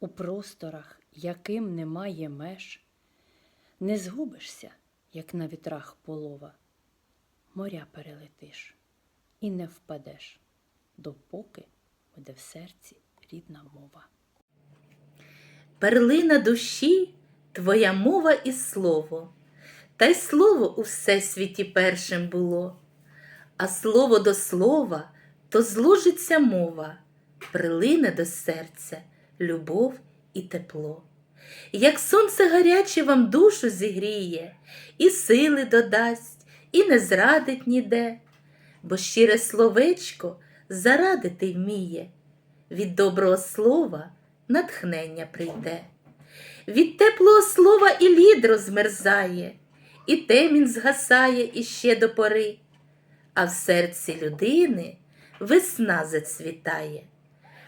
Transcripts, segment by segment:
У просторах, яким немає меж, не згубишся, як на вітрах полова, моря перелетиш і не впадеш, допоки буде в серці рідна мова. Перлина душі твоя мова і слово, та й слово у всесвіті першим було, а слово до слова то зложиться мова, прилине до серця любов і тепло. Як сонце гаряче вам душу зігріє, і сили додасть, і не зрадить ніде, бо щире словечко зарадити вміє, від доброго слова натхнення прийде. Від теплого слова і лід розмерзає, і темінь згасає іще до пори, а в серці людини весна зацвітає.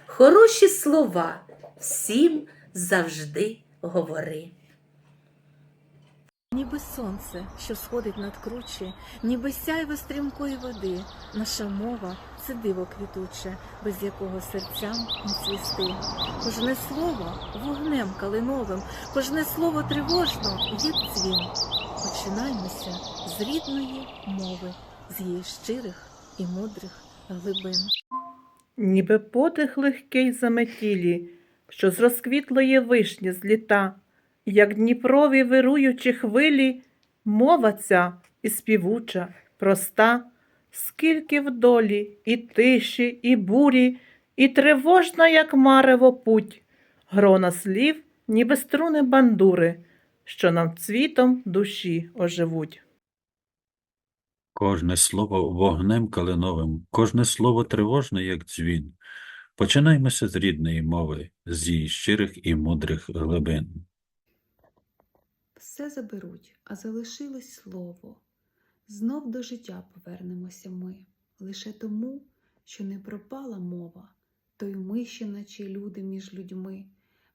Хороші слова всім завжди говори. Ніби сонце, що сходить над кручі, ніби сяйво стрімкої води, наша мова це диво квітуче, без якого серцям не цвісти. Кожне слово вогнем калиновим, кожне слово тривожно, як дзвін. Починаймося з рідної мови, з її щирих і мудрих глибин. ніби подих легкий заметілі, що з розквітлої вишні зліта, як Дніпрові вируючі хвилі, мова ця і співуча, проста, скільки в долі і тиші, і бурі, і тривожна, як марево путь, грона слів, ніби струни бандури, що нам цвітом душі оживуть. Кожне слово вогнем калиновим, кожне слово тривожне, як дзвін. Починаймося з рідної мови, з її щирих і мудрих глибин. Все заберуть, а залишилось слово. Знов до життя повернемося ми, лише тому, що не пропала мова, то й ми ще наче люди між людьми.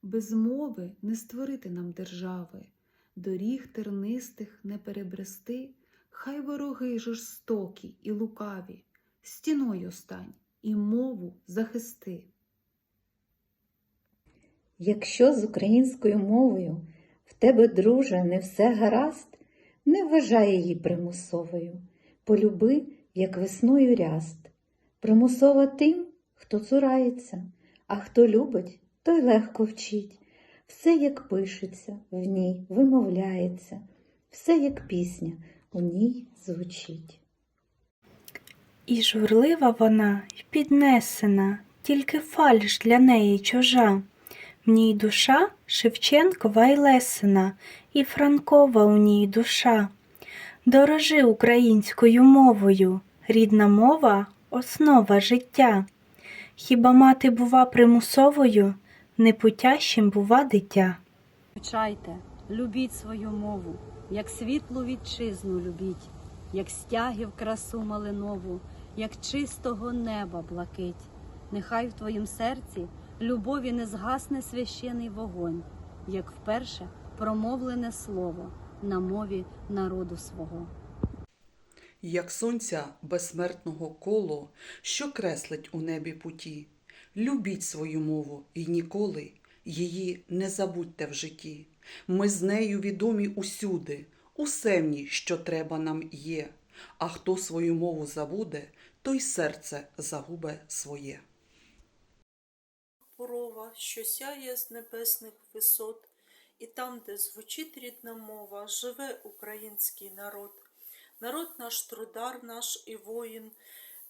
Без мови не створити нам держави, доріг тернистих не перебрести, хай вороги жорстокі і лукаві, стіною стань і мову захисти. Якщо з українською мовою в тебе, друже, не все гаразд, не вважай її примусовою. Полюби, як весною ряст. Примусова тим, хто цурається, а хто любить, той легко вчить. Все, як пишеться, в ній вимовляється, все, як пісня, у ній звучить. І журлива вона, й піднесена, тільки фальш для неї чужа. В ній душа Шевченкова й Лесина, і Франкова у ній душа. Дорожи українською мовою, рідна мова основа життя. Хіба мати бува примусовою, непутящим бува дитя. Вчайте, любіть свою мову, як світлу вітчизну любіть, як стягів красу малинову, як чистого неба блакить. Нехай в твоїм серці любові не згасне священий вогонь, як вперше промовлене слово на мові народу свого. як сонця безсмертного коло, що креслить у небі путі. Любіть свою мову і ніколи її не забудьте в житті. Ми з нею відомі усюди, усе в що треба нам є. А хто свою мову забуде, той серце загубе своє. порова, що сяє з небесних висот, і там, де звучить рідна мова, живе український народ. Народ наш трудар, наш і воїн,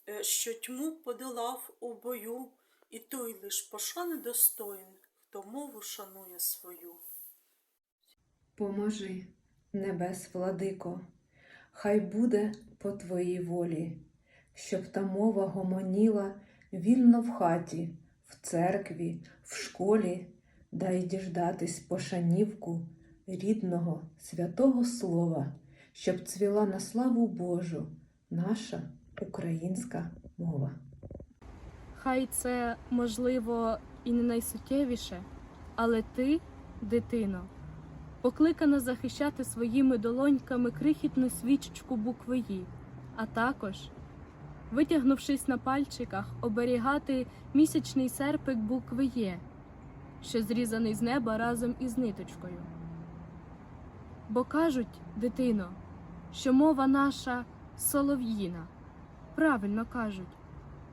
е, що тьму подолав у бою, і той лиш пошани достоїн, хто мову шанує свою. Поможи, небес владико, хай буде по твоїй волі, щоб та мова гомоніла вільно в хаті, в церкві, в школі, дай діждатись пошанівку рідного святого слова, щоб цвіла на славу Божу наша українська мова. Хай це, можливо, і не найсуттєвіше, але ти, дитино, покликана захищати своїми долоньками крихітну свічечку букви «І», а також, витягнувшись на пальчиках, оберігати місячний серпик букви «Є», що зрізаний з неба разом із ниточкою. Бо кажуть, дитино, що мова наша солов'їна, правильно кажуть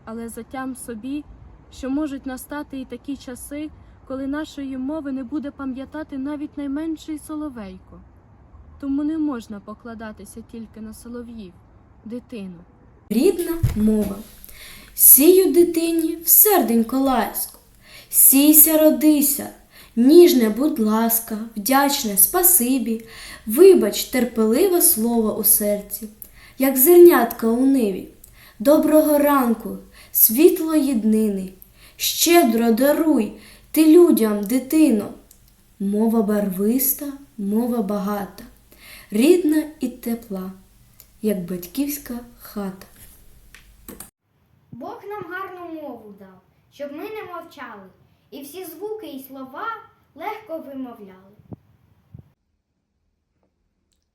але затям собі, що можуть настати і такі часи, коли нашої мови не буде пам'ятати навіть найменший соловейко. Тому не можна покладатися тільки на солов'їв, дитину. Рідна мова. Сію дитині в серденько ласку. Сійся, родися, ніжне, будь ласка, вдячне, спасибі, вибач терпеливе слово у серці, як зернятка у ниві. Доброго ранку, світло єднини, щедро даруй ти людям, дитино. Мова барвиста, мова багата, рідна і тепла, як батьківська хата. Нам гарну мову дав, щоб ми не мовчали, і всі звуки і слова легко вимовляли.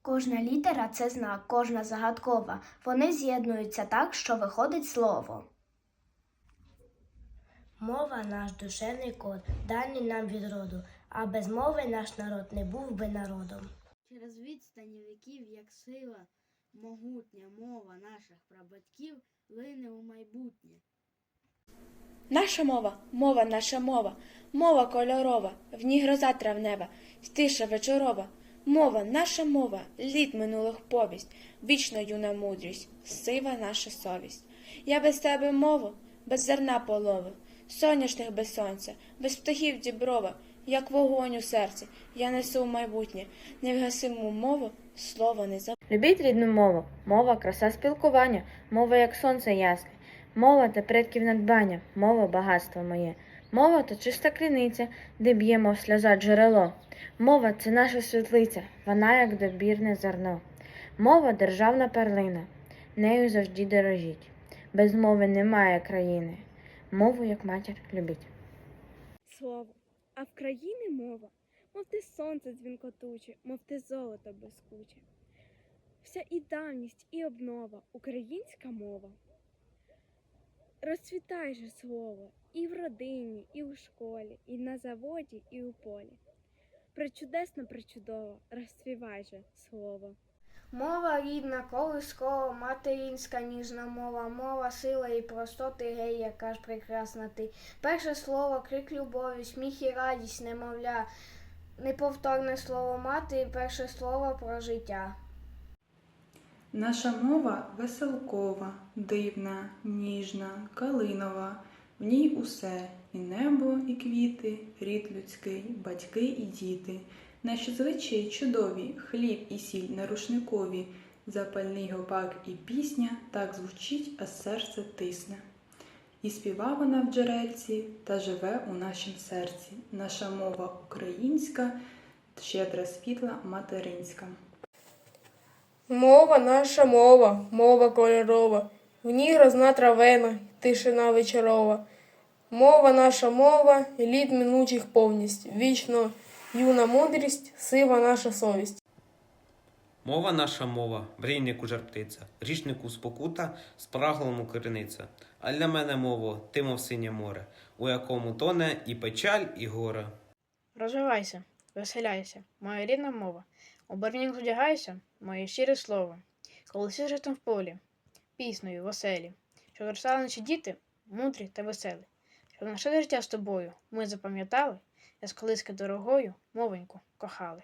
Кожна літера це знак, кожна загадкова. Вони з'єднуються так, що виходить слово. Мова наш душевний код, даний нам від роду, а без мови наш народ не був би народом. Через відстані віків, як сила, могутня мова наших прабатьків лине у майбутнє. Наша мова, мова, наша мова, мова кольорова, в ній гроза травнева, тиша вечорова. Мова, наша мова, літ минулих повість, вічна юна мудрість, сива наша совість. Я без тебе мову, без зерна полови, соняшних без сонця, без птахів діброва, як вогонь у серці, я несу в майбутнє, невгасиму мову, слово не забуду. Любіть рідну мову, мова краса спілкування, мова як сонце ясне, мова та предків надбання, мова багатство моє. Мова то чиста криниця, де б'є, мов сльоза джерело. Мова це наша світлиця, вона як добірне зерно. Мова державна перлина, нею завжди дорожіть. Без мови немає країни. Мову як матір любіть. Слово, а в країни мова, мов ти сонце дзвінкотуче, мов ти золото блискуче. Вся і давність, і обнова, українська мова. Розцвітай же слово і в родині, і у школі, і на заводі, і у полі. Причудесно, причудово, розцвівай же слово. Мова рідна, колискова, материнська ніжна мова, мова сила і простоти гей, яка ж прекрасна ти. Перше слово, крик любові, сміх і радість, немовля, неповторне слово мати, перше слово про життя. Наша мова веселкова, дивна, ніжна, калинова. В ній усе і небо, і квіти, рід людський, батьки і діти. Наші звичаї чудові, хліб і сіль на рушникові, запальний гопак і пісня так звучить, а серце тисне. І співа вона в джерельці та живе у нашім серці. Наша мова українська, щедра світла материнська. Мова наша мова, мова кольорова, в ній грозна травена, тишина вечорова. Мова наша мова, літ минучих повність, вічно юна мудрість, сива наша совість. Мова наша мова, мрійнику жар птиця, річнику спокута, спраглому криниця. А для мене мова, ти мов синє море, у якому тоне і печаль, і горе. Розвивайся, веселяйся, моя рідна мова. Барвінок одягайся, моє щире слово. Коли всі житом в полі, піснею, веселі, що зростали наші діти, мудрі та веселі. Щоб наше життя з тобою ми запам'ятали, я з колиски дорогою мовеньку кохали.